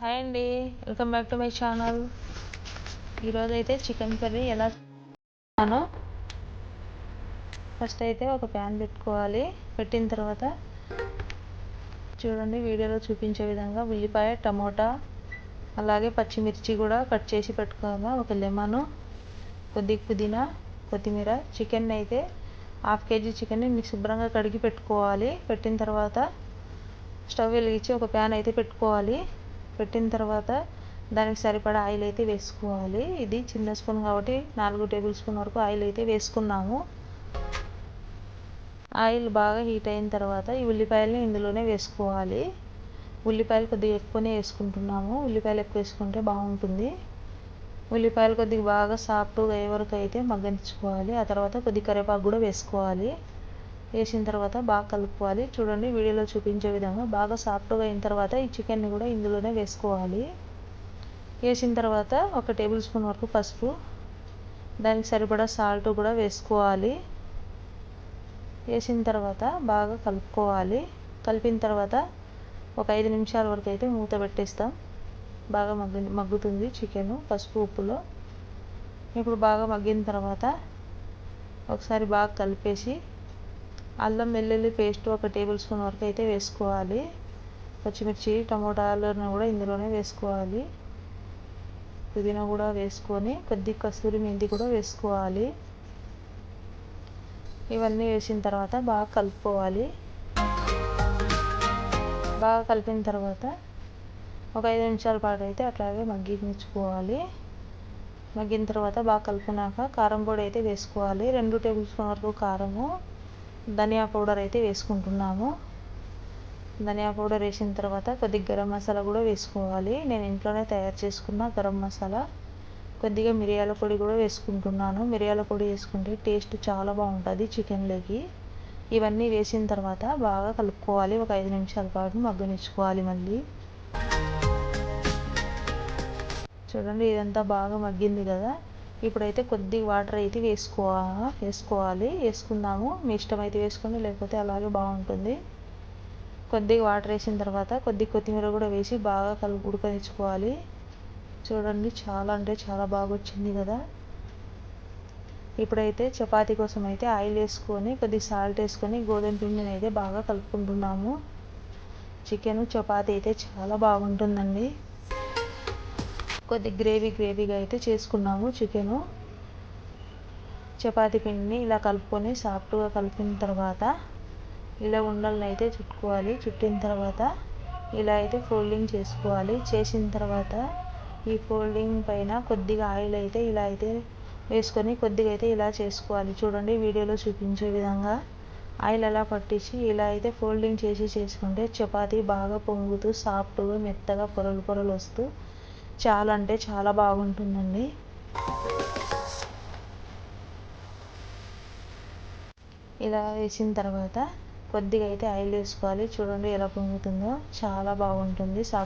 Hi అండి welcome back to my channel ఈరోజు అయితే చికెన్ కర్రీ ఎలా చేస్తాను ఫస్ట్ అయితే ఒక ప్యాన్ పెట్టుకోవాలి. పెట్టిన తర్వాత చూడండి వీడియోలో చూపించే విధంగా ఉల్లిపాయ టమోటా అలాగే పచ్చిమిర్చి కూడా కట్ చేసి పెట్టుకోవాలి ఒక లెమను కొద్ది పుదీనా కొత్తిమీర చికెన్ అయితే హాఫ్ కేజీ చికెన్ని శుభ్రంగా కడిగి పెట్టుకోవాలి. పెట్టిన తర్వాత స్టవ్ వెలిగించి ఒక ప్యాన్ అయితే పెట్టుకోవాలి. పెట్టిన తర్వాత దానికి సరిపడా ఆయిల్ అయితే వేసుకోవాలి. ఇది చిన్న స్పూన్ కాబట్టి నాలుగు టేబుల్ స్పూన్ వరకు ఆయిల్ అయితే వేసుకున్నాము. ఆయిల్ బాగా హీట్ అయిన తర్వాత ఈ ఉల్లిపాయలని ఇందులోనే వేసుకోవాలి. ఉల్లిపాయలు కొద్దిగా ఎక్కువనే వేసుకుంటున్నాము. ఉల్లిపాయలు ఎక్కువ వేసుకుంటే బాగుంటుంది. ఉల్లిపాయలు కొద్దిగా బాగా సాఫ్ట్గా అయ్యే వరకు అయితే మగ్గనించుకోవాలి ఆ తర్వాత కొద్ది కరివేపాకు కూడా వేసుకోవాలి. వేసిన తర్వాత బాగా కలుపుకోవాలి. చూడండి వీడియోలో చూపించే విధంగా బాగా సాఫ్ట్గా అయిన తర్వాత ఈ చికెన్ని కూడా ఇందులోనే వేసుకోవాలి. వేసిన తర్వాత ఒక టేబుల్ స్పూన్ వరకు పసుపు దానికి సరిపడా సాల్ట్ కూడా వేసుకోవాలి. వేసిన తర్వాత బాగా కలుపుకోవాలి. కలిపిన తర్వాత ఒక ఐదు నిమిషాల వరకు అయితే మూత పెట్టేస్తాం. బాగా మగ్గు మగ్గుతుంది చికెన్ పసుపు ఉప్పులో. ఇప్పుడు బాగా మగ్గిన తర్వాత ఒకసారి బాగా కలిపేసి అల్లం వెల్లుల్లి పేస్ట్ ఒక టేబుల్ స్పూన్ వరకు అయితే వేసుకోవాలి. పచ్చిమిర్చి టమోటాలను కూడా ఇందులోనే వేసుకోవాలి. పుదీనా కూడా వేసుకొని కొద్ది కస్తూరి మెంతి కూడా వేసుకోవాలి. ఇవన్నీ వేసిన తర్వాత బాగా కలుపుకోవాలి. బాగా కలిపిన తర్వాత ఒక ఐదు నిమిషాల పాటు అయితే అట్లాగే మగ్గించుకోవాలి. మగ్గిన తర్వాత బాగా కలుపుకున్నాక కారం పొడి అయితే వేసుకోవాలి. రెండు టేబుల్ స్పూన్ వరకు కారము ధనియా పౌడర్ అయితే వేసుకుంటున్నాము. ధనియా పౌడర్ వేసిన తర్వాత కొద్దిగా గరం మసాలా కూడా వేసుకోవాలి. నేను ఇంట్లోనే తయారు చేసుకున్న గరం మసాలా. కొద్దిగా మిరియాల పొడి కూడా వేసుకుంటున్నాను. మిరియాల పొడి వేసుకుంటే టేస్ట్ చాలా బాగుంటుంది చికెన్లోకి ఇవన్నీ వేసిన తర్వాత బాగా కలుపుకోవాలి. ఒక ఐదు నిమిషాల పాటు మగ్గనిచ్చుకోవాలి మళ్ళీ. చూడండి ఇదంతా బాగా మగ్గింది కదా. ఇప్పుడైతే కొద్దిగా వాటర్ అయితే వేసుకోవా వేసుకోవాలి. వేసుకుందాము. మీ ఇష్టం అయితే వేసుకోండి. లేకపోతే అలాగే బాగుంటుంది. కొద్దిగా వాటర్ వేసిన తర్వాత కొద్ది కొత్తిమీర కూడా వేసి బాగా కలుపు ఉడకనిచ్చుకోవాలి. చూడండి చాలా అంటే చాలా బాగా వచ్చింది కదా. ఇప్పుడైతే చపాతి కోసం అయితే ఆయిల్ వేసుకొని కొద్ది సాల్ట్ వేసుకొని గోధుమ పిండిని అయితే బాగా కలుపుకుంటున్నాము. చికెన్ చపాతి అయితే చాలా బాగుంటుందండి. కొద్ది గ్రేవీ గ్రేవీగా అయితే చేసుకున్నాము చికెను. చపాతీ పిండిని ఇలా కలుపుకొని సాఫ్ట్గా కలిపిన తర్వాత ఇలా ఉండలను అయితే చుట్టుకోవాలి. చుట్టిన తర్వాత ఇలా అయితే ఫోల్డింగ్ చేసుకోవాలి. చేసిన తర్వాత ఈ ఫోల్డింగ్ పైన కొద్దిగా ఆయిల్ అయితే ఇలా అయితే వేసుకొని కొద్దిగా అయితే ఇలా చేసుకోవాలి. చూడండి వీడియోలో చూపించే విధంగా ఆయిల్ అలా పట్టించి ఇలా అయితే ఫోల్డింగ్ చేసి చేసుకుంటే చపాతీ బాగా పొంగుతూ సాఫ్ట్గా మెత్తగా పొరలు పొరలు వస్తూ చాలా అంటే చాలా బాగుంటుందండి. ఇలా వేసిన తర్వాత కొద్దిగా అయితే ఆయిల్ వేసుకోవాలి. చూడండి ఎలా పొంగుతుందో. చాలా బాగుంటుంది.